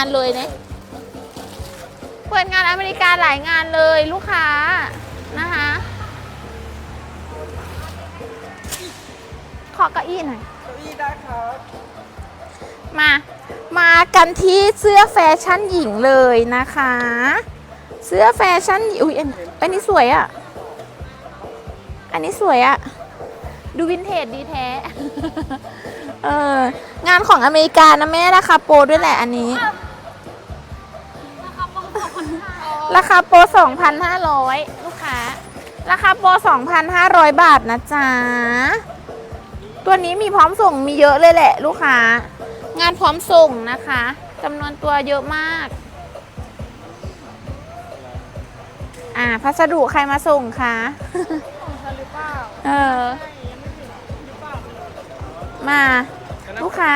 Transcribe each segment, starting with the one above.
งานเลยเนี่ยเปิดงานอเมริกาหลายงานเลยลูกค้านะคะขอเก้าอี้หน่อยเก้าอี้ได้ครับมา มากันที่เสื้อแฟชั่นหญิงเลยนะคะ เสื้อแฟชั่นหญิงอุ้ยอันอันนี้สวยอะ่ะ อันนี้สวยอะ่ะ ดูวินเทจดีแท้ เอองานของอเมริกานะแม่ราคาโปรด้วยแหละอันนี้ ราคาโปร2,500 ลูกค้า ราคาโปร2,500 บาทนะจ๊ะ ตัวนี้มีพร้อมส่งมีเยอะเลยแหละ ลูกค้า งานพร้อมส่งนะคะจำนวนตัวเยอะมาก อ่า พัสดุใครมาส่งคะของฉันหรือเปล่า เออใช่ยังไม่ถึงหรือเปล่ามา ลูกค้า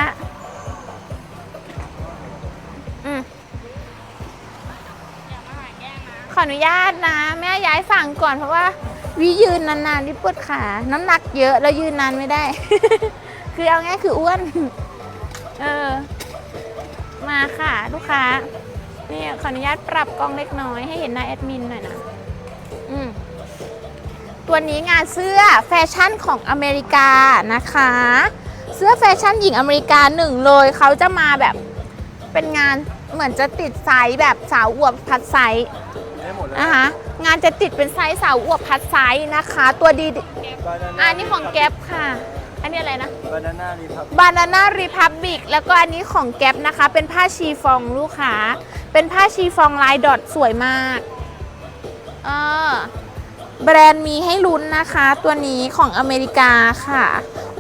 ออนุญาตนะ แม่ย้ายฝั่งก่อนเพราะว่า วิยืนนานๆที่ปวดขา น้ำหนักเยอะแล้วยืนนานไม่ได้ คือเอาง่ายคืออ้วน เออ มาค่ะ ลูกค้า นี่ขออนุญาตปรับกล้องเล็กน้อยให้เห็นหน้าแอดมินหน่อยนะ อืมตัวนี้งานเสื้อแฟชั่นของอเมริกานะคะ เสื้อแฟชั่นหญิงอเมริกาหนึ่งเลยเขาจะมาแบบเป็นงานเหมือนจะติดไซส์แบบสาวอวบพัดไซส์ได้หมดเลย นะคะ งานจะติดเป็นไซส์สาวอวบพัดไซส์นะคะ ตัวดีบานาอันนี้ของแก๊ปค่ะ อันนี้อะไรนะ บานาน่ารีพับบานาน่ารีพับบิกแล้วก็อันนี้ของแก๊ปนะคะ เป็นผ้าชีฟองลูกค้า เป็นผ้าชีฟองลายดอทสวยมากเออแบรนด์มีให้ลุ้นนะคะ ตัวนี้ของอเมริกาค่ะ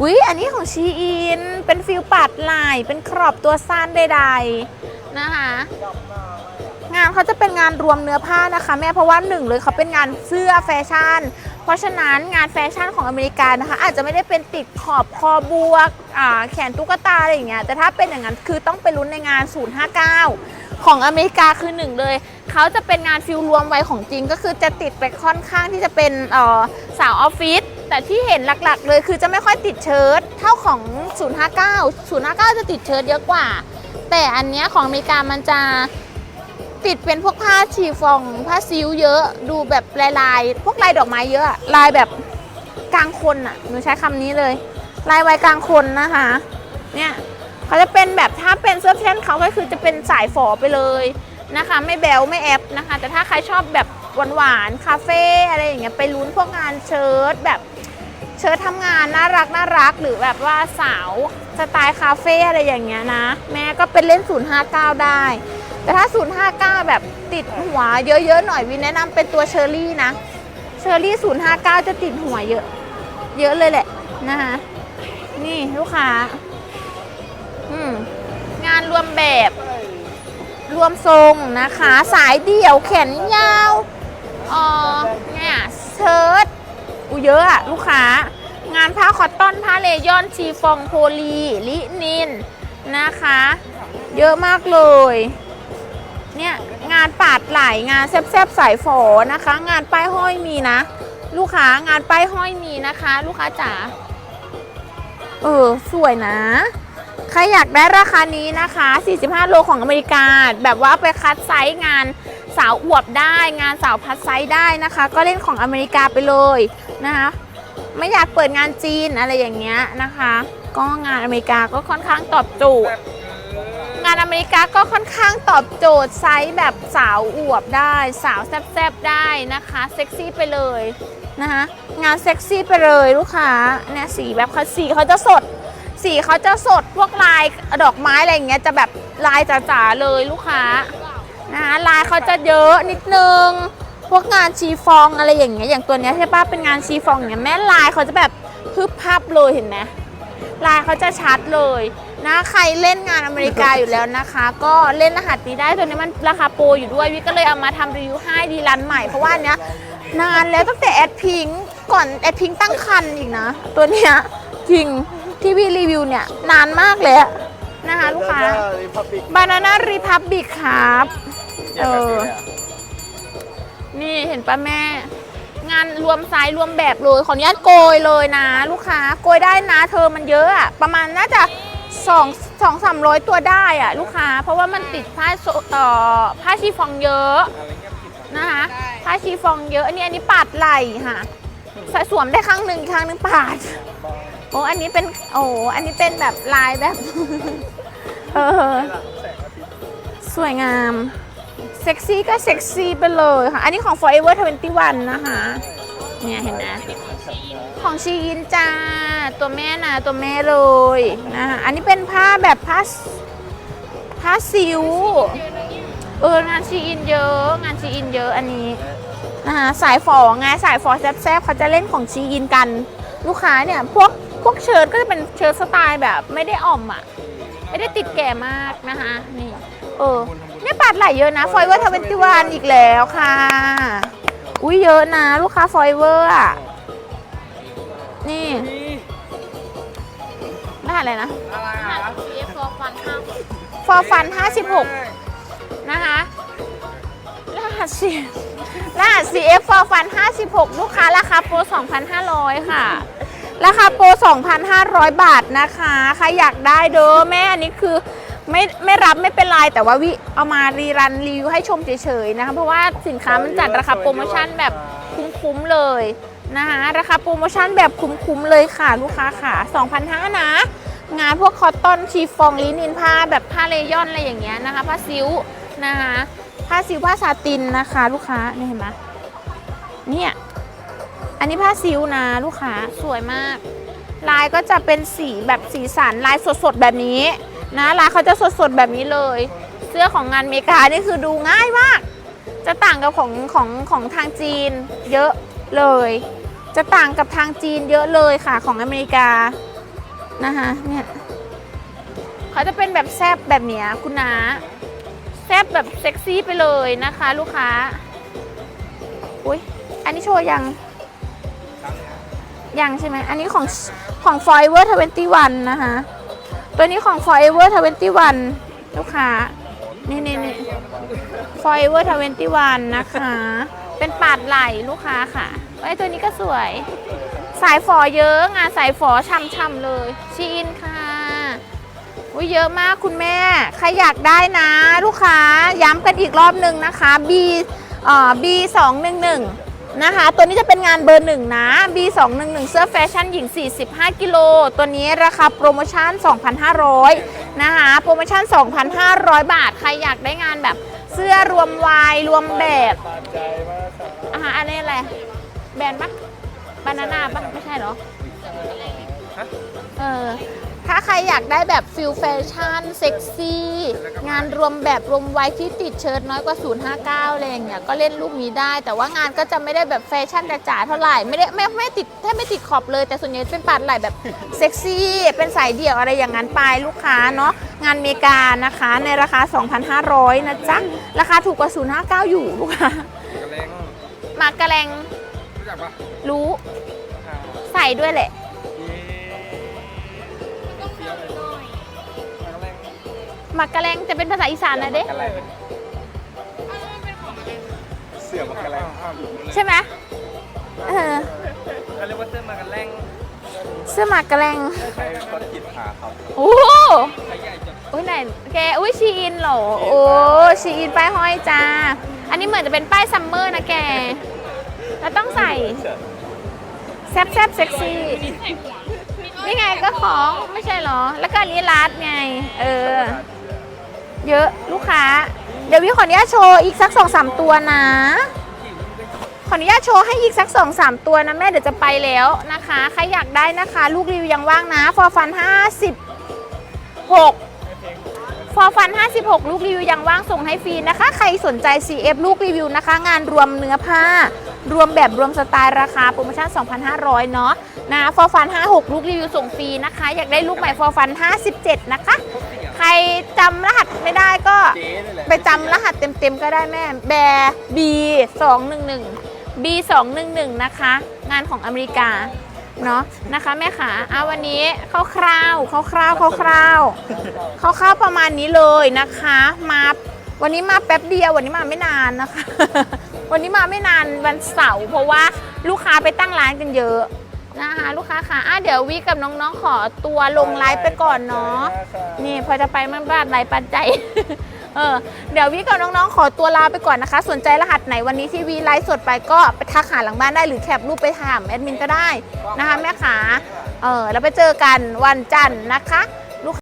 อุ๊ย อันนี้ของชีอิน เป็นฟิลปัดลาย เป็นครอบตัวสั้นใดๆนะคะ งานเขาจะเป็นงานรวมเนื้อผ้านะคะ แม่เพราะว่าหนึ่งเลยเขาเป็นงานเสื้อแฟชั่น เพราะฉะนั้นงานแฟชั่นของอเมริกานะคะ อาจจะไม่ได้เป็นติดขอบคอบวกแขนตุ๊กตาอะไรอย่างเงี้ยแต่ถ้าเป็นอย่างนั้นคือต้องไปลุ้นในงาน 059 ของอเมริกาคือหนึ่งเลยเขาจะเป็นงานฟิลรวมไว้ของจริง ก็คือจะติดไปค่อนข้างที่จะเป็นสาวออฟฟิศแต่ที่เห็นหลักๆ เลยคือจะไม่ค่อยติดเชิ้ตเท่าของ 059 059 จะติดเชิ้ตเยอะกว่า แต่อันเนี้ยของอเมริกามันจะ ติดเป็นพวกผ้าชีฟอง ผ้าซิวเยอะ ดูแบบลายลายพวกลายดอกไม้เยอะลายแบบกลางคนอะหนูใช้คำนี้เลย ลายไว้กลางคนนะคะ เนี่ยเขาจะเป็นแบบถ้าเป็นเสื้อแฟชั่นเขาก็คือจะเป็นสายฝอไปเลยนะคะ ไม่แบวไม่แอปนะคะ แต่ถ้าใครชอบแบบหวานๆคาเฟ่อะไรอย่างเงี้ยไปลุ้นพวกงานเชิ้ตแบบเชิ้ตทำงานน่ารักน่ารักหรือแบบว่าสาวสไตล์คาเฟ่อะไรอย่างเงี้ยนะ แม่ก็เป็นเล่น 059 ได้ แต่ถ้า 059 แบบติดหัวเยอะๆหน่อยวินแนะนำเป็นตัวเชอร์รี่นะ เชอร์รี่ 059 จะติดหัวเยอะ เยอะเลยแหละนะคะ นี่ลูกค้า อืม งานรวมแบบ รวมทรงนะคะ สายเดี่ยวแขนยาวอ๋อเนี่ยเชิ้ตอูเยอะอะลูกค้างานผ้าคอตตอนผ้าเลยอนชีฟองโพลีลินินนะคะ เยอะมากเลย เนี่ยงานปาดไหลงานแซบๆสายฝอนะคะ งานป้ายห้อยมีนะ ลูกค้างานป้ายห้อยมีนะคะ ลูกค้าจ๋าเออสวยนะ ใครอยากได้ราคานี้นะคะ 45 โลของอเมริกา แบบว่าไปคัดไซส์งานสาวอวบได้ งานสาวพัดไซส์ได้นะคะ ก็เล่นของอเมริกาไปเลยนะคะไม่อยากเปิดงานจีนอะไรอย่างเงี้ยนะคะ ก็งานอเมริกาก็ค่อนข้างตอบโจทย์ งานอเมริกาก็ค่อนข้างตอบโจทย์ไซส์แบบสาวอวบได้สาวแซบๆได้นะคะเซ็กซี่ไปเลยนะคะงานเซ็กซี่ไปเลยลูกค้าเนี่ยสีแบบเขาสีเขาจะสด สีเขาจะสดพวกลายดอกไม้อะไรอย่างเงี้ยจะแบบลายจ๋าๆเลยลูกค้านะคะลายเขาจะเยอะนิดนึงพวกงานชีฟองอะไรอย่างเงี้ยอย่างตัวเนี้ยใช่ปะเป็นงานชีฟองอย่างเงี้ยแม่ลายเขาจะแบบพึบพับเลยเห็นไหมลายเขาจะชัดเลย นะใครเล่นงานอเมริกาอยู่แล้วนะคะ ก็เล่นรหัสนี้ได้ตัวนี้มันราคาโปรอยู่ด้วยวิก็เลยเอามาทำรีวิวให้ดีรันใหม่เพราะว่าอันเนี้ยนานแล้วตั้งแต่แอดพิงก่อนแอดพิงตั้งคันอีกนะ ตัวเนี้ยจริงที่วีรีวิวเนี่ยนานมากเลยอะนะคะลูกค้า บานาน่ารีพับบิกครับเออนี่เห็นปะแม่ งานรวมไซส์รวมแบบเลย ขออนุญาตโกยเลยนะ ลูกค้า โกยได้นะ เธอมันเยอะอะประมาณน่าจะ 2สองสามร้อยตัวได้อะลูกค้า เพราะว่ามันติดผ้าโซเอ่อผ้าชีฟองเยอะอะไรเงี้ยผิดนะคะผ้าชีฟองเยอะ อันนี้อันนี้ปาดไหล่ค่ะใส่สวมได้ครั้งหนึ่งอีกครั้งหนึ่งปาดโอ้อันนี้เป็นโอ้อันนี้เป็นแบบลายแบบเออหลังแสงอาทิตย์สวยงาม เซ็กซี่ก็เซ็กซี่ไปเลยค่ะ อันนี้ของ Forever 21 นะคะ เนี่ยเห็นไหมของชีอินจ้า ตัวแม่นะตัวแม่เลยนะคะอันนี้เป็นผ้าแบบผ้าผ้าซิวเอองานชีอินเยอะ งานชีอินเยอะอันนี้นะคะสายฝอไงสายฝอแซ่บๆเขาจะเล่นของชีอินกัน ลูกค้าเนี่ยพวกพวกเชิ้ตก็จะเป็นเชิ้ตสไตล์แบบไม่ได้อ่อมอะ ไม่ได้ติดแก่มากนะคะนี่เออเนี่ยปัดไหลเยอะนะ ฟอยเวอร์ทเวนตี้วันอีกแล้วค่ะ อุ้ยเยอะนะ ลูกค้าฟอยเวอร์อะ นี่นี่รหัสอะไรนะอะไรอะฟอร์ฟัน56นะคะรหัสสีรหัส CF for fun 56 ลูกค้าราคาโปร 2,500 ค่ะ ราคาโปร 2,500 บาทนะคะ ใครอยากได้เด้อแม่อันนี้คือ ไม่ไม่รับไม่เป็นไรแต่ว่าวิเอามารีรันรีวิวให้ชมเฉยๆนะคะเพราะว่าสินค้ามันจัดราคาโปรโมชั่นแบบคุ้มๆเลยนะคะราคาโปรโมชั่นแบบคุ้มๆเลยค่ะลูกค้าค่ะ2,500นะงานพวกคอตตอนชีฟองลินินผ้าแบบผ้าเลยอนอะไรอย่างเงี้ยนะคะผ้าซิวนะคะผ้าซิวผ้าซาตินนะคะ ลูกค้านี่เห็นไหมเนี่ยอันนี้ผ้าซิวนะลูกค้าสวยมาก ลายก็จะเป็นสีแบบสีสันลายสดๆแบบนี้ นะลายเขาจะสดๆแบบนี้เลย เสื้อของงานอเมริกานี่คือดูง่ายมาก จะต่างกับของของของทางจีนเยอะเลย จะต่างกับทางจีนเยอะเลยค่ะของอเมริกานะคะเนี่ยเขาจะเป็นแบบแซบแบบเนี้ยคุณนาแซบแบบเซ็กซี่ไปเลยนะคะ ลูกค้าอุ้ยอันนี้โชว์ยังยังใช่ไหมอันนี้ของของ Forever 21 นะคะ ตัวนี้ของ Forever 21 ลูกค้า นี่นี่นี่ Forever 21 นะคะ เป็นปาดไหล่ลูกค้าค่ะไอ้ตัวนี้ก็สวย สายฝอเยอะงานสายฝอช่ำๆเลยชีอินค่ะอุ้ยเยอะมากคุณแม่ ใครอยากได้นะ ลูกค้าย้ำกันอีกรอบหนึ่งนะคะ B เอ่อ B 2 1 1 นะคะ ตัวนี้จะเป็นงานเบอร์หนึ่งนะ B 2 1 1 เสื้อแฟชั่นหญิง 45 กิโล ตัวนี้ราคาโปรโมชั่น 2,500 นะคะ โปรโมชั่น 2,500 บาท ใครอยากได้งานแบบเสื้อรวมวายรวมแบบตามใจมากครับอาหารอันนี้อะไร แบรนด์ปะบานาน่าปะไม่ใช่เหรอฮะเออ ถ้าใครอยากได้แบบฟิลแฟชั่นเซ็กซี่ งานรวมแบบรวมไว้ที่ติดเชิ้ตน้อยกว่า 059อะไรอย่างเงี้ยก็เล่นลูกนี้ได้ แต่ว่างานก็จะไม่ได้แบบแฟชั่นจ๋าๆเท่าไหร่ไม่ได้ไม่ไม่ติดแทบไม่ติดขอบเลยแต่ส่วนใหญ่เป็นปาดไหล่แบบเซ็กซี่ เป็นสายเดี่ยวอะไรอย่างนั้นไปลูกค้าเนาะงานเมกานะคะ ในราคา 2,500 นะจ๊ะ ราคาถูกกว่า 059 อยู่ลูกค้ากระเลงมากระแรงรู้จักปะรู้อ่าใส่ด้วยแหละ หมักกะแรงจะเป็นภาษาอีสานนะเด้กระเลงเสือมากระเลงใช่ไหมเออเขาเรียกว่าเสื้อมากระเลงเสื้อหมักกะแรงใครคนจิตขาเขาโอ้ใครใหญ่จังอุ้ยไหนแกอุ้ยชีอินเหรอโอ้ชีอินป้ายห้อยจ้า อันนี้เหมือนจะเป็นป้ายซัมเมอร์นะแก แล้วต้องใส่ แซบแซบเซ็กซี่นี่ไงก็ของไม่ใช่เหรอ แล้วก็อันนี้รัดไง เออ เยอะลูกค้า เดี๋ยววิขออนุญาตโชว์อีกสักสองสามตัวนะ ขออนุญาตโชว์ให้อีกสักสองสามตัวนะแม่เดี๋ยวจะไปแล้วนะคะ ใครอยากได้นะคะ ลูกรีวิวยังว่างนะฟอร์ฟันห้าสิบหกฟอร์ฟัน56 ลูกรีวิวยังว่างส่งให้ฟรีนะคะ ใครสนใจ CF ลูกรีวิวนะคะ งานรวมเนื้อผ้า รวมแบบรวมสไตล์ราคาโปรโมชั่น 2,500 เนาะนะฟอร์ฟัน56 ลูกรีวิวส่งฟรีนะคะ อยากได้ลูกใหม่ฟอร์ฟัน57 นะคะ ใครจำรหัสไม่ได้ก็เจ๊นี่แหละไปจำรหัสเต็มๆก็ได้แม่ แบร์ B 2 1 1 B 2 1 1นะคะ งานของอเมริกา เนาะนะคะแม่ขาเอาวันนี้คร่าวๆคร่าวๆคร่าวๆคร่าวๆประมาณนี้เลยนะคะ มาวันนี้มาแป๊บเดียววันนี้มาไม่นานนะคะ วันนี้มาไม่นานวันเสาร์เพราะว่าลูกค้าไปตั้งร้านกันเยอะ นะคะลูกค้าค่ะอะเดี๋ยววิกับน้องๆขอตัวลงไลฟ์ไปก่อนเนาะนี่พอจะไปมันบ้านไรปันใจ เออเดี๋ยววิกับน้องๆขอตัวลาไปก่อนนะคะ สนใจรหัสไหนวันนี้ที่วีไลฟ์สดไปก็ไปทักหาหลังบ้านได้หรือแคปรูปไปถามแอดมินก็ได้นะคะแม่ขาเออแล้วไปเจอกันวันจันทร์นะคะ